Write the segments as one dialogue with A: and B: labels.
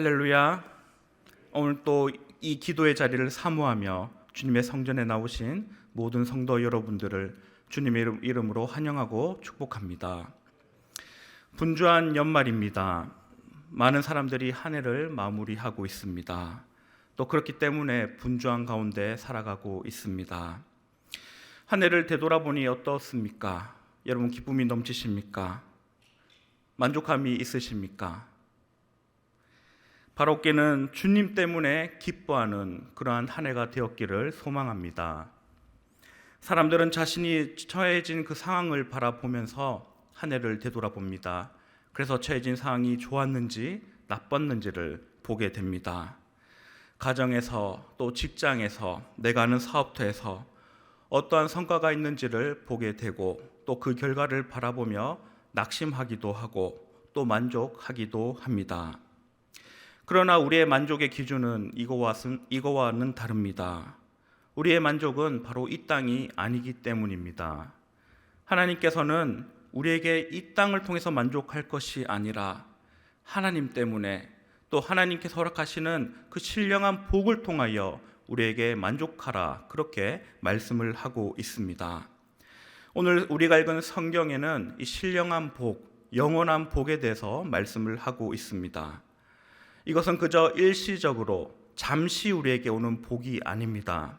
A: 할렐루야. 오늘 또 이 기도의 자리를 사모하며 주님의 성전에 나오신 모든 성도 여러분들을 주님의 이름- 이름으로 환영하고 축복합니다. 분주한 연말입니다. 많은 사람들이 한 해를 마무리하고 있습니다. 또 그렇기 때문에 분주한 가운데 살아가고 있습니다. 한 해를 되돌아보니 어떻습니까? 여러분 기쁨이 넘치십니까? 만족함이 있으십니까? 바로께는 주님 때문에 기뻐하는 그러한 한 해가 되었기를 소망합니다. 사람들은 자신이 처해진 그 상황을 바라보면서 한 해를 되돌아봅니다. 그래서 처해진 상황이 좋았는지 나빴는지를 보게 됩니다. 가정에서 또 직장에서 내가 하는 사업터에서 어떠한 성과가 있는지를 보게 되고 또 그 결과를 바라보며 낙심하기도 하고 또 만족하기도 합니다. 그러나 우리의 만족의 기준은 이거와는, 다릅니다. 우리의 만족은 바로 이 땅이 아니기 때문입니다. 하나님께서는 우리에게 이 땅을 통해서 만족할 것이 아니라 하나님 때문에 또 하나님께서 허락하시는 그 신령한 복을 통하여 우리에게 만족하라 그렇게 말씀을 하고 있습니다. 오늘 우리가 읽은 성경에는 이 신령한 복, 영원한 복에 대해서 말씀을 하고 있습니다. 이것은 그저 일시적으로 잠시 우리에게 오는 복이 아닙니다.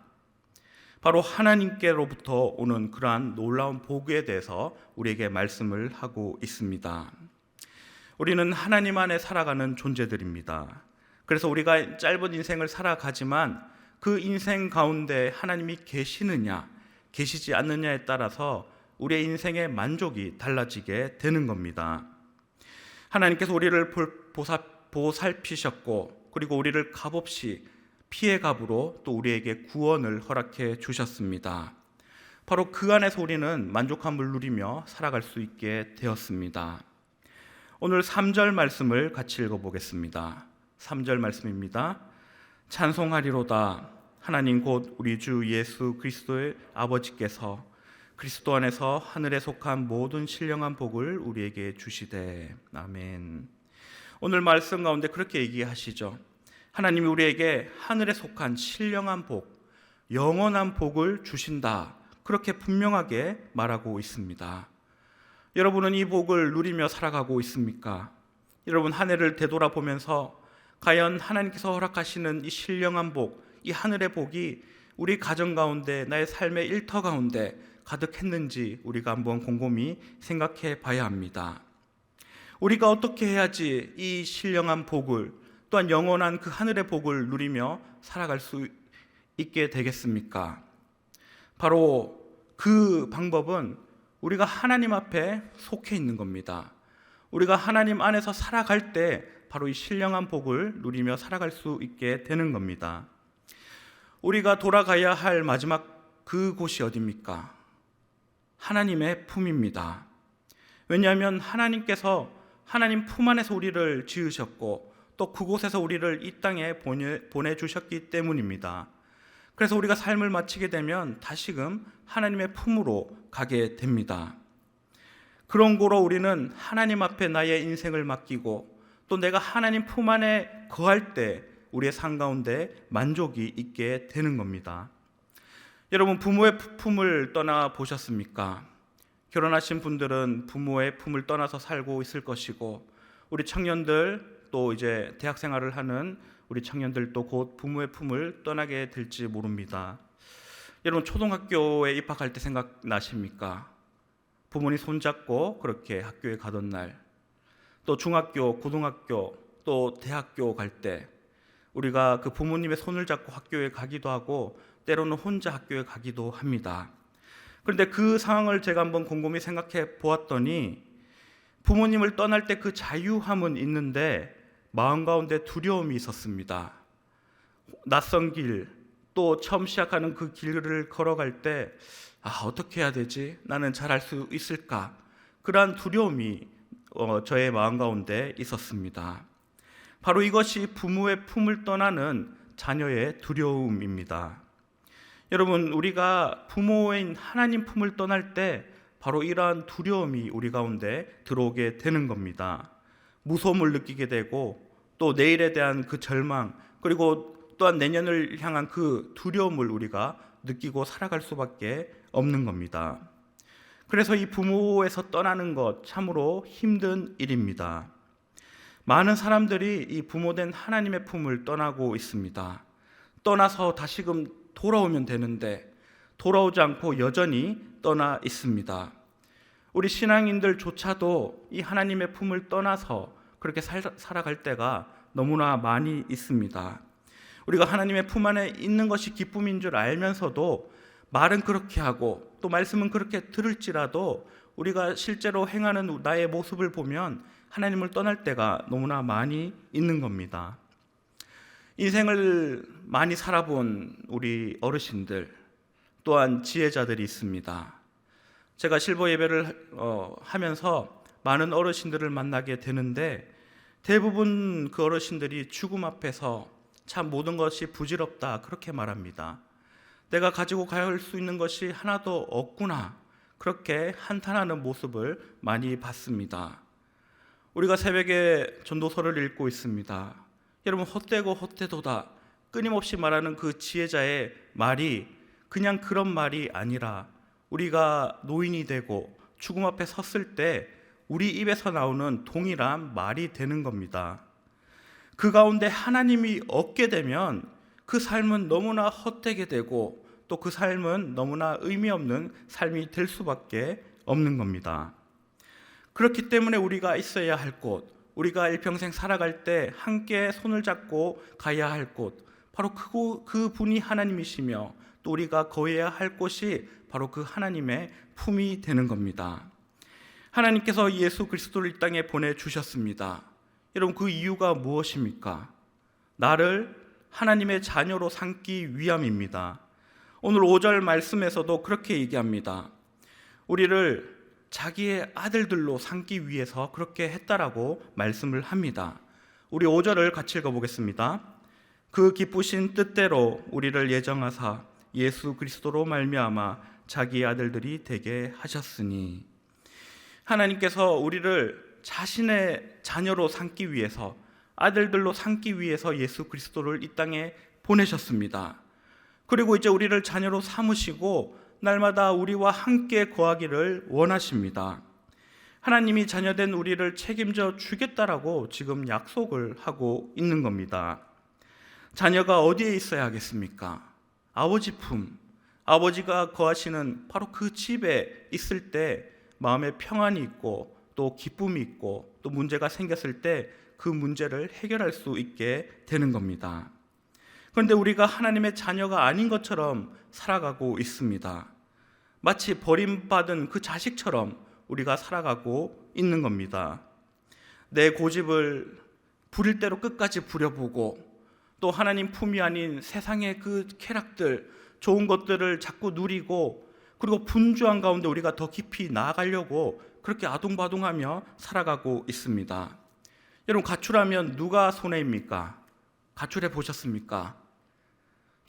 A: 바로 하나님께로부터 오는 그러한 놀라운 복에 대해서 우리에게 말씀을 하고 있습니다. 우리는 하나님 안에 살아가는 존재들입니다. 그래서 우리가 짧은 인생을 살아가지만 그 인생 가운데 하나님이 계시느냐, 계시지 않느냐에 따라서 우리의 인생의 만족이 달라지게 되는 겁니다. 하나님께서 우리를 보사, 보살피셨고 그리고 우리를 값없이 피해 값으로 또 우리에게 구원을 허락해 주셨습니다. 바로 그 안에서 우리는 만족함을 누리며 살아갈 수 있게 되었습니다. 오늘 3절 말씀을 같이 읽어 보겠습니다. 3절 말씀입니다. 찬송하리로다 하나님 곧 우리 주 예수 그리스도의 아버지께서 그리스도 안에서 하늘에 속한 모든 신령한 복을 우리에게 주시되 아멘. 오늘 말씀 가운데 그렇게 얘기하시죠. 하나님이 우리에게 하늘에 속한 신령한 복, 영원한 복을 주신다. 그렇게 분명하게 말하고 있습니다. 여러분은 이 복을 누리며 살아가고 있습니까? 여러분 한 해를 되돌아보면서 과연 하나님께서 허락하시는 이 신령한 복, 이 하늘의 복이 우리 가정 가운데 나의 삶의 일터 가운데 가득했는지 우리가 한번 곰곰이 생각해 봐야 합니다. 우리가 어떻게 해야지 이 신령한 복을 또한 영원한 그 하늘의 복을 누리며 살아갈 수 있게 되겠습니까? 바로 그 방법은 우리가 하나님 앞에 속해 있는 겁니다. 우리가 하나님 안에서 살아갈 때 바로 이 신령한 복을 누리며 살아갈 수 있게 되는 겁니다. 우리가 돌아가야 할 마지막 그 곳이 어디입니까? 하나님의 품입니다. 왜냐하면 하나님께서 하나님 품 안에서 우리를 지으셨고 또 그곳에서 우리를 이 땅에 보내 주셨기 때문입니다. 그래서 우리가 삶을 마치게 되면 다시금 하나님의 품으로 가게 됩니다. 그런 고로 우리는 하나님 앞에 나의 인생을 맡기고 또 내가 하나님 품 안에 거할 때 우리의 삶 가운데 만족이 있게 되는 겁니다. 여러분 부모의 품을 떠나 보셨습니까? 결혼하신 분들은 부모의 품을 떠나서 살고 있을 것이고 우리 청년들 또 이제 대학 생활을 하는 우리 청년들도 곧 부모의 품을 떠나게 될지 모릅니다. 여러분 초등학교에 입학할 때 생각나십니까? 부모님 손잡고 그렇게 학교에 가던 날, 또 중학교, 고등학교, 또 대학교 갈 때 우리가 그 부모님의 손을 잡고 학교에 가기도 하고 때로는 혼자 학교에 가기도 합니다. 그런데 그 상황을 제가 한번 곰곰이 생각해 보았더니 부모님을 떠날 때 그 자유함은 있는데 마음 가운데 두려움이 있었습니다. 낯선 길, 또 처음 시작하는 그 길을 걸어갈 때, 아, 어떻게 해야 되지? 나는 잘할 수 있을까? 그러한 두려움이 어, 저의 마음 가운데 있었습니다. 바로 이것이 부모의 품을 떠나는 자녀의 두려움입니다. 여러분, 우리가 부모인 하나님 품을 떠날 때 바로 이러한 두려움이 우리 가운데 들어오게 되는 겁니다. 무서움을 느끼게 되고 또 내일에 대한 그 절망, 그리고 또한 내년을 향한 그 두려움을 우리가 느끼고 살아갈 수밖에 없는 겁니다. 그래서 이 부모에서 떠나는 것 참으로 힘든 일입니다. 많은 사람들이 이 부모된 하나님의 품을 떠나고 있습니다. 떠나서 다시금 돌아오면 되는데 돌아오지 않고 여전히 떠나 있습니다. 우리 신앙인들조차도 이 하나님의 품을 떠나서 그렇게 살, 살아갈 때가 너무나 많이 있습니다. 우리가 하나님의 품 안에 있는 것이 기쁨인 줄 알면서도 말은 그렇게 하고 또 말씀은 그렇게 들을지라도 우리가 실제로 행하는 나의 모습을 보면 하나님을 떠날 때가 너무나 많이 있는 겁니다. 인생을 많이 살아본 우리 어르신들 또한 지혜자들이 있습니다. 제가 실버 예배를 어, 하면서 많은 어르신들을 만나게 되는데 대부분 그 어르신들이 죽음 앞에서 참 모든 것이 부질없다 그렇게 말합니다. 내가 가지고 갈 수 있는 것이 하나도 없구나 그렇게 한탄하는 모습을 많이 봤습니다. 우리가 새벽에 전도서를 읽고 있습니다. 여러분 헛되고 헛되도다 끊임없이 말하는 그 지혜자의 말이 그냥 그런 말이 아니라 우리가 노인이 되고 죽음 앞에 섰을 때 우리 입에서 나오는 동일한 말이 되는 겁니다. 그 가운데 하나님이 없게 되면 그 삶은 너무나 헛되게 되고 또 그 삶은 너무나 의미 없는 삶이 될 수밖에 없는 겁니다. 그렇기 때문에 우리가 있어야 할 곳, 우리가 일평생 살아갈 때 함께 손을 잡고 가야 할 곳, 바로 그, 그 분이 하나님이시며 또 우리가 거해야 할 곳이 바로 그 하나님의 품이 되는 겁니다. 하나님께서 예수 그리스도를 이 땅에 보내주셨습니다. 여러분, 그 이유가 무엇입니까? 나를 하나님의 자녀로 삼기 위함입니다. 오늘 5절 말씀에서도 그렇게 얘기합니다. 우리를 자기의 아들들로 삼기 위해서 그렇게 했다라고 말씀을 합니다. 우리 5절을 같이 읽어보겠습니다. 그 기쁘신 뜻대로 우리를 예정하사 예수 그리스도로 말미암아 자기의 아들들이 되게 하셨으니 하나님께서 우리를 자신의 자녀로 삼기 위해서 아들들로 삼기 위해서 예수 그리스도를 이 땅에 보내셨습니다. 그리고 이제 우리를 자녀로 삼으시고 날마다 우리와 함께 거하기를 원하십니다. 하나님이 자녀된 우리를 책임져 주겠다라고 지금 약속을 하고 있는 겁니다. 자녀가 어디에 있어야 하겠습니까? 아버지 품, 아버지가 거하시는 바로 그 집에 있을 때 마음에 평안이 있고 또 기쁨이 있고 또 문제가 생겼을 때 그 문제를 해결할 수 있게 되는 겁니다. 그런데 우리가 하나님의 자녀가 아닌 것처럼 살아가고 있습니다. 마치 버림받은 그 자식처럼 우리가 살아가고 있는 겁니다. 내 고집을 부릴 대로 끝까지 부려보고 또 하나님 품이 아닌 세상의 그 쾌락들, 좋은 것들을 자꾸 누리고 그리고 분주한 가운데 우리가 더 깊이 나아가려고 그렇게 아동바동하며 살아가고 있습니다. 여러분 가출하면 누가 손해입니까? 가출해 보셨습니까?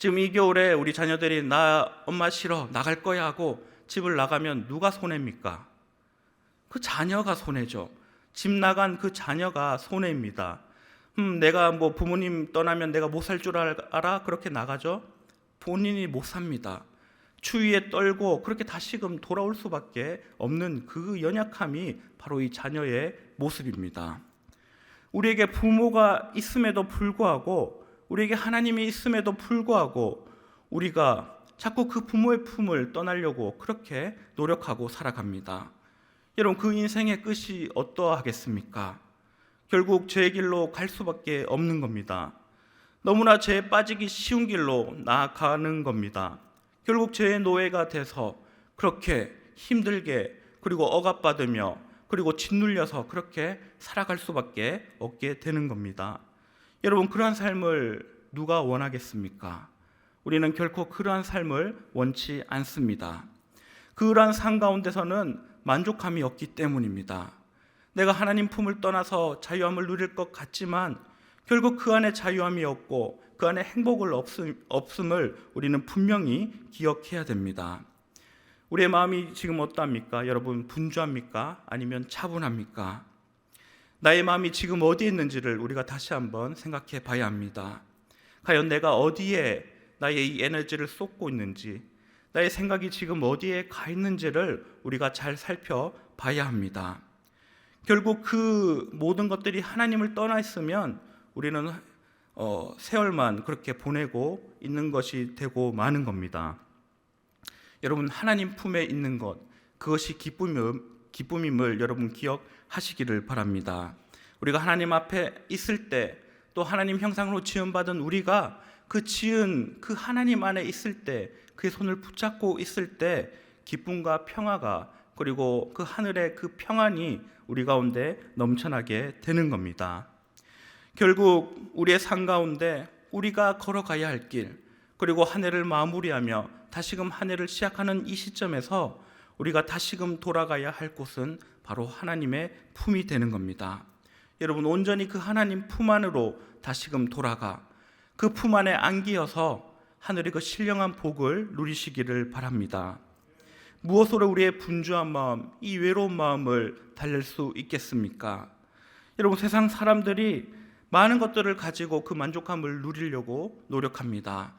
A: 지금 이 겨울에 우리 자녀들이 나 엄마 싫어 나갈 거야 하고 집을 나가면 누가 손해입니까? 그 자녀가 손해죠. 집 나간 그 자녀가 손해입니다. 음, 내가 뭐 부모님 떠나면 내가 못 살 줄 알아? 그렇게 나가죠. 본인이 못 삽니다. 추위에 떨고 그렇게 다시금 돌아올 수밖에 없는 그 연약함이 바로 이 자녀의 모습입니다. 우리에게 부모가 있음에도 불구하고 우리에게 하나님이 있음에도 불구하고 우리가 자꾸 그 부모의 품을 떠나려고 그렇게 노력하고 살아갑니다. 여러분 그 인생의 끝이 어떠하겠습니까? 결국 죄 길로 갈 수밖에 없는 겁니다. 너무나 죄에 빠지기 쉬운 길로 나아가는 겁니다. 결국 죄의 노예가 돼서 그렇게 힘들게 그리고 억압받으며 그리고 짓눌려서 그렇게 살아갈 수밖에 없게 되는 겁니다. 여러분 그러한 삶을 누가 원하겠습니까? 우리는 결코 그러한 삶을 원치 않습니다. 그러한 삶 가운데서는 만족함이 없기 때문입니다. 내가 하나님 품을 떠나서 자유함을 누릴 것 같지만 결국 그 안에 자유함이 없고 그 안에 행복을 없음, 을 우리는 분명히 기억해야 됩니다. 우리의 마음이 지금 어떠합니까? 여러분 분주합니까? 아니면 차분합니까? 나의 마음이 지금 어디에 있는지를 우리가 다시 한번 생각해 봐야 합니다. 과연 내가 어디에 나의 이 에너지를 쏟고 있는지, 나의 생각이 지금 어디에 가 있는지를 우리가 잘 살펴봐야 합니다. 결국 그 모든 것들이 하나님을 떠나 있으면 우리는 어, 세월만 그렇게 보내고 있는 것이 되고 마는 겁니다. 여러분 하나님 품에 있는 것 그것이 기쁨임, 기쁨임을 여러분 기억 하시기를 바랍니다. 우리가 하나님 앞에 있을 때 또 하나님 형상으로 지음받은 우리가 그 지은 그 하나님 안에 있을 때 그의 손을 붙잡고 있을 때 기쁨과 평화가 그리고 그 하늘의 그 평안이 우리 가운데 넘쳐나게 되는 겁니다. 결국 우리의 삶 가운데 우리가 걸어가야 할 길, 그리고 한 해를 마무리하며 다시금 한 해를 시작하는 이 시점에서 우리가 다시금 돌아가야 할 곳은 바로 하나님의 품이 되는 겁니다. 여러분 온전히 그 하나님 품 안으로 다시금 돌아가 그 품 안에 안기어서 하늘의 그 신령한 복을 누리시기를 바랍니다. 무엇으로 우리의 분주한 마음, 이 외로운 마음을 달랠 수 있겠습니까? 여러분 세상 사람들이 많은 것들을 가지고 그 만족감을 누리려고 노력합니다.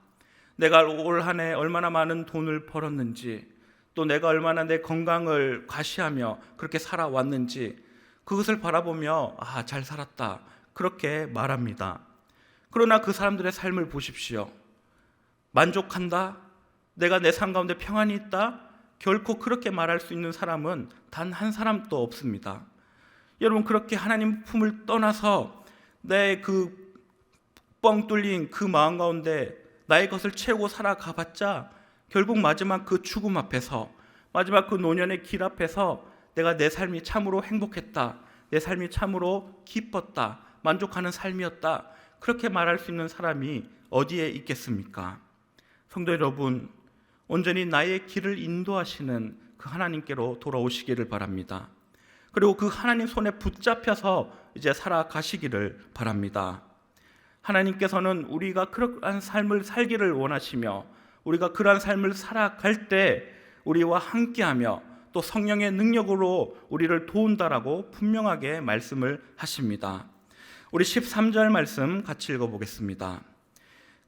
A: 내가 올 한 해 얼마나 많은 돈을 벌었는지, 또 내가 얼마나 내 건강을 과시하며 그렇게 살아왔는지, 그것을 바라보며 아, 잘 살았다. 그렇게 말합니다. 그러나 그 사람들의 삶을 보십시오. 만족한다? 내가 내 삶 가운데 평안이 있다? 결코 그렇게 말할 수 있는 사람은 단 한 사람도 없습니다. 여러분, 그렇게 하나님 품을 떠나서 내 그 뻥 뚫린 그 마음 가운데 나의 것을 채우고 살아가 봤자 결국 마지막 그 죽음 앞에서 마지막 그 노년의 길 앞에서 내가 내 삶이 참으로 행복했다. 내 삶이 참으로 기뻤다. 만족하는 삶이었다. 그렇게 말할 수 있는 사람이 어디에 있겠습니까? 성도 여러분, 온전히 나의 길을 인도하시는 그 하나님께로 돌아오시기를 바랍니다. 그리고 그 하나님 손에 붙잡혀서 이제 살아가시기를 바랍니다. 하나님께서는 우리가 그러한 삶을 살기를 원하시며 우리가 그러한 삶을 살아갈 때 우리와 함께하며 또 성령의 능력으로 우리를 도운다라고 분명하게 말씀을 하십니다. 우리 13절 말씀 같이 읽어보겠습니다.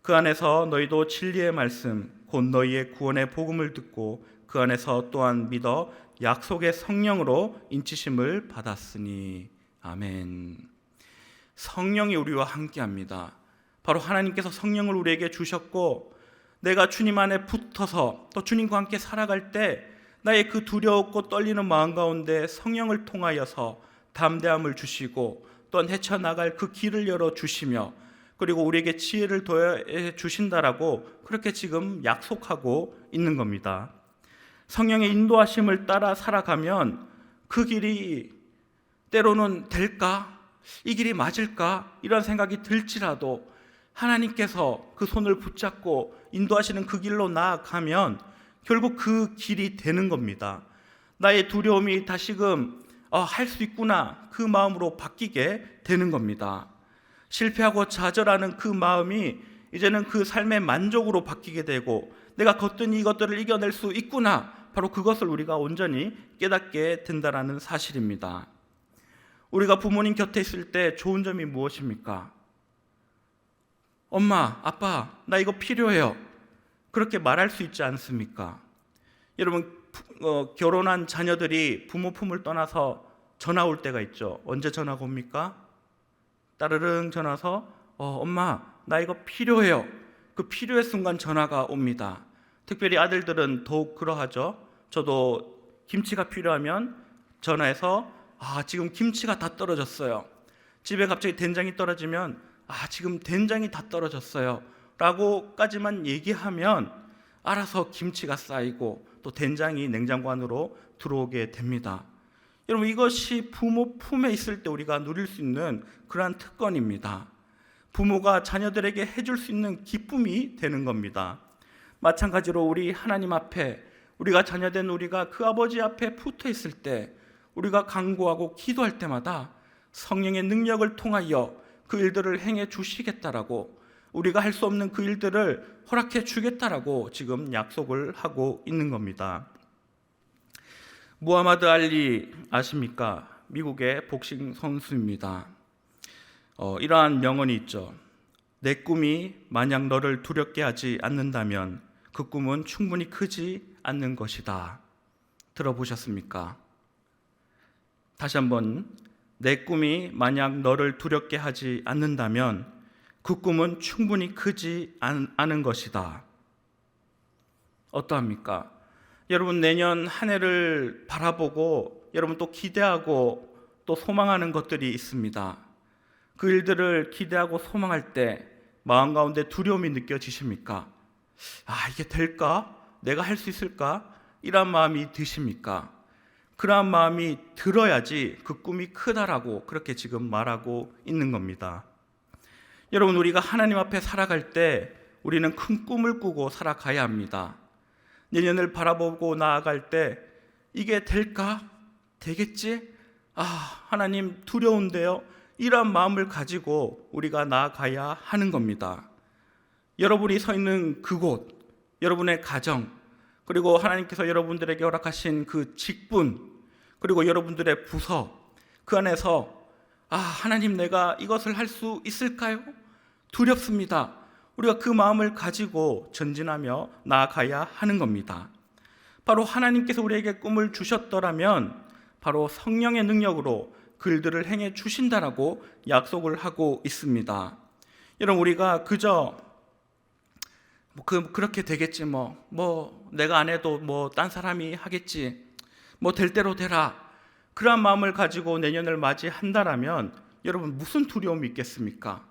A: 그 안에서 너희도 진리의 말씀 곧 너희의 구원의 복음을 듣고 그 안에서 또한 믿어 약속의 성령으로 인치심을 받았으니 아멘. 성령이 우리와 함께합니다. 바로 하나님께서 성령을 우리에게 주셨고 내가 주님 안에 붙어서 또 주님과 함께 살아갈 때 나의 그 두려웠고 떨리는 마음 가운데 성령을 통하여서 담대함을 주시고 또한 헤쳐나갈 그 길을 열어 주시며 그리고 우리에게 지혜를 더해 주신다라고 그렇게 지금 약속하고 있는 겁니다. 성령의 인도하심을 따라 살아가면 그 길이 때로는 될까? 이 길이 맞을까? 이런 생각이 들지라도 하나님께서 그 손을 붙잡고 인도하시는 그 길로 나아가면 결국 그 길이 되는 겁니다. 나의 두려움이 다시금 아, 할수 있구나 그 마음으로 바뀌게 되는 겁니다. 실패하고 좌절하는 그 마음이 이제는 그 삶의 만족으로 바뀌게 되고 내가 거뜬히 이것들을 이겨낼 수 있구나 바로 그것을 우리가 온전히 깨닫게 된다라는 사실입니다. 우리가 부모님 곁에 있을 때 좋은 점이 무엇입니까? 엄마, 아빠, 나 이거 필요해요. 그렇게 말할 수 있지 않습니까? 여러분, 어, 결혼한 자녀들이 부모 품을 떠나서 전화 올 때가 있죠. 언제 전화가 옵니까? 따르릉 전화서 어, 엄마, 나 이거 필요해요. 그 필요의 순간 전화가 옵니다. 특별히 아들들은 더욱 그러하죠. 저도 김치가 필요하면 전화해서 아, 지금 김치가 다 떨어졌어요. 집에 갑자기 된장이 떨어지면 아, 지금 된장이 다 떨어졌어요. 라고까지만 얘기하면 알아서 김치가 쌓이고 또 된장이 냉장고 안으로 들어오게 됩니다. 여러분 이것이 부모 품에 있을 때 우리가 누릴 수 있는 그러한 특권입니다. 부모가 자녀들에게 해줄 수 있는 기쁨이 되는 겁니다. 마찬가지로 우리 하나님 앞에 우리가 자녀된 우리가 그 아버지 앞에 붙어 있을 때 우리가 간구하고 기도할 때마다 성령의 능력을 통하여 그 일들을 행해 주시겠다라고 우리가 할 수 없는 그 일들을 허락해 주겠다라고 지금 약속을 하고 있는 겁니다. 무하마드 알리 아십니까? 미국의 복싱 선수입니다. 어, 이러한 명언이 있죠. 내 꿈이 만약 너를 두렵게 하지 않는다면 그 꿈은 충분히 크지 않는 것이다. 들어보셨습니까? 다시 한번 내 꿈이 만약 너를 두렵게 하지 않는다면 그 꿈은 충분히 크지 않, 않은 것이다. 어떠합니까? 여러분 내년 한 해를 바라보고 여러분 또 기대하고 또 소망하는 것들이 있습니다. 그 일들을 기대하고 소망할 때 마음 가운데 두려움이 느껴지십니까? 아, 이게 될까? 내가 할 수 있을까? 이런 마음이 드십니까? 그러한 마음이 들어야지 그 꿈이 크다라고 그렇게 지금 말하고 있는 겁니다. 여러분, 우리가 하나님 앞에 살아갈 때 우리는 큰 꿈을 꾸고 살아가야 합니다. 내년을 바라보고 나아갈 때 이게 될까? 되겠지? 아, 하나님 두려운데요? 이러한 마음을 가지고 우리가 나아가야 하는 겁니다. 여러분이 서 있는 그곳, 여러분의 가정, 그리고 하나님께서 여러분들에게 허락하신 그 직분, 그리고 여러분들의 부서, 그 안에서 아, 하나님 내가 이것을 할 수 있을까요? 두렵습니다. 우리가 그 마음을 가지고 전진하며 나아가야 하는 겁니다. 바로 하나님께서 우리에게 꿈을 주셨더라면 바로 성령의 능력으로 글들을 행해 주신다라고 약속을 하고 있습니다. 여러분 우리가 그저 뭐 그 그렇게 되겠지 뭐 뭐 내가 안 해도 뭐 딴 사람이 하겠지 뭐 될 대로 되라 그러한 마음을 가지고 내년을 맞이한다라면 여러분 무슨 두려움이 있겠습니까?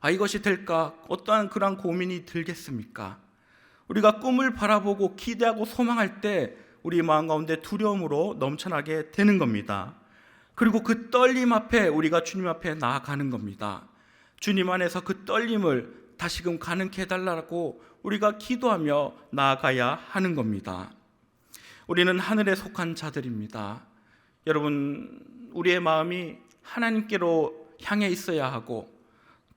A: 아 이것이 될까 어떠한 그러한 고민이 들겠습니까? 우리가 꿈을 바라보고 기대하고 소망할 때 우리 마음 가운데 두려움으로 넘쳐나게 되는 겁니다. 그리고 그 떨림 앞에 우리가 주님 앞에 나아가는 겁니다. 주님 안에서 그 떨림을 다시금 가능케 해달라고 우리가 기도하며 나아가야 하는 겁니다. 우리는 하늘에 속한 자들입니다. 여러분, 우리의 마음이 하나님께로 향해 있어야 하고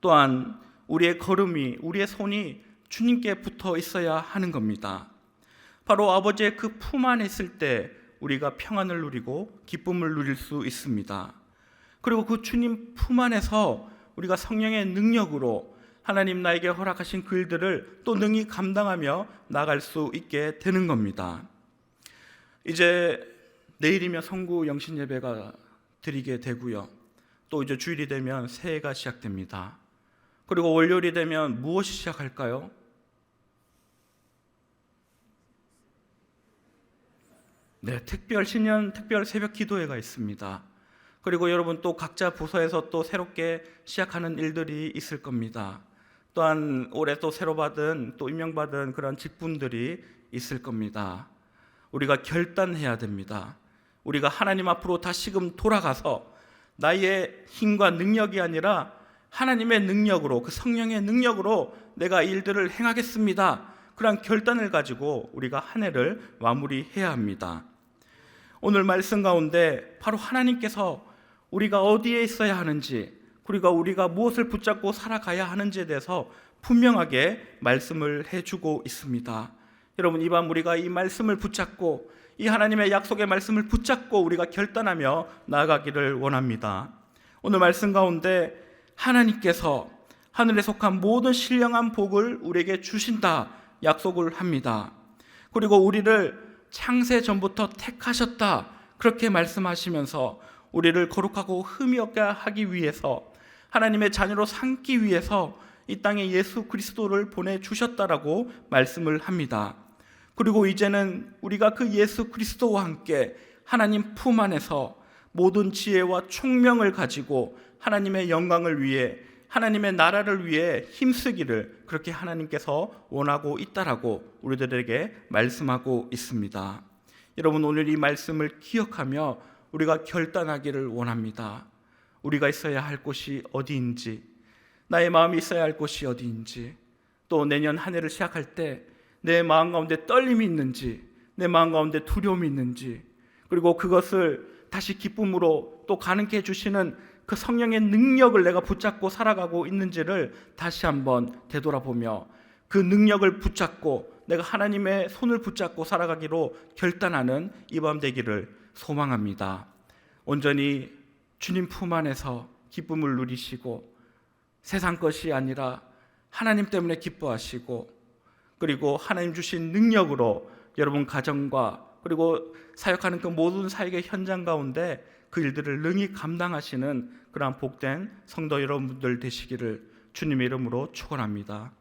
A: 또한 우리의 걸음이, 우리의 손이 주님께 붙어 있어야 하는 겁니다. 바로 아버지의 그 품 안에 있을 때 우리가 평안을 누리고 기쁨을 누릴 수 있습니다. 그리고 그 주님 품 안에서 우리가 성령의 능력으로 하나님 나에게 허락하신 그 일들을 또 능히 감당하며 나갈 수 있게 되는 겁니다. 이제 내일이면 성구 영신 예배가 드리게 되고요. 또 이제 주일이 되면 새해가 시작됩니다. 그리고 월요일이 되면 무엇이 시작할까요? 네, 특별 신년 특별 새벽 기도회가 있습니다. 그리고 여러분 또 각자 부서에서 또 새롭게 시작하는 일들이 있을 겁니다. 또한 올해 또 새로 받은 또 임명받은 그런 직분들이 있을 겁니다. 우리가 결단해야 됩니다. 우리가 하나님 앞으로 다시금 돌아가서 나의 힘과 능력이 아니라 하나님의 능력으로 그 성령의 능력으로 내가 일들을 행하겠습니다. 그런 결단을 가지고 우리가 한 해를 마무리해야 합니다. 오늘 말씀 가운데 바로 하나님께서 우리가 어디에 있어야 하는지 그리고 우리가 무엇을 붙잡고 살아가야 하는지에 대해서 분명하게 말씀을 해주고 있습니다. 여러분 이밤 우리가 이 말씀을 붙잡고 이 하나님의 약속의 말씀을 붙잡고 우리가 결단하며 나아가기를 원합니다. 오늘 말씀 가운데 하나님께서 하늘에 속한 모든 신령한 복을 우리에게 주신다 약속을 합니다. 그리고 우리를 창세 전부터 택하셨다. 그렇게 말씀하시면서 우리를 거룩하고 흠이 없게 하기 위해서 하나님의 자녀로 삼기 위해서 이 땅에 예수 그리스도를 보내 주셨다라고 말씀을 합니다. 그리고 이제는 우리가 그 예수 그리스도와 함께 하나님 품 안에서 모든 지혜와 총명을 가지고 하나님의 영광을 위해 하나님의 나라를 위해 힘쓰기를 그렇게 하나님께서 원하고 있다라고 우리들에게 말씀하고 있습니다. 여러분 오늘 이 말씀을 기억하며 우리가 결단하기를 원합니다. 우리가 있어야 할 곳이 어디인지, 나의 마음이 있어야 할 곳이 어디인지, 또 내년 한 해를 시작할 때 내 마음 가운데 떨림이 있는지, 내 마음 가운데 두려움이 있는지, 그리고 그것을 다시 기쁨으로 또 가능케 해주시는 그 성령의 능력을 내가 붙잡고 살아가고 있는지를 다시 한번 되돌아보며 그 능력을 붙잡고 내가 하나님의 손을 붙잡고 살아가기로 결단하는 이 밤 되기를 소망합니다. 온전히 주님 품 안에서 기쁨을 누리시고 세상 것이 아니라 하나님 때문에 기뻐하시고 그리고 하나님 주신 능력으로 여러분 가정과 그리고 사역하는 그 모든 사역의 현장 가운데 그 일들을 능히 감당하시는 그러한 복된 성도 여러분들 되시기를 주님의 이름으로 축원합니다.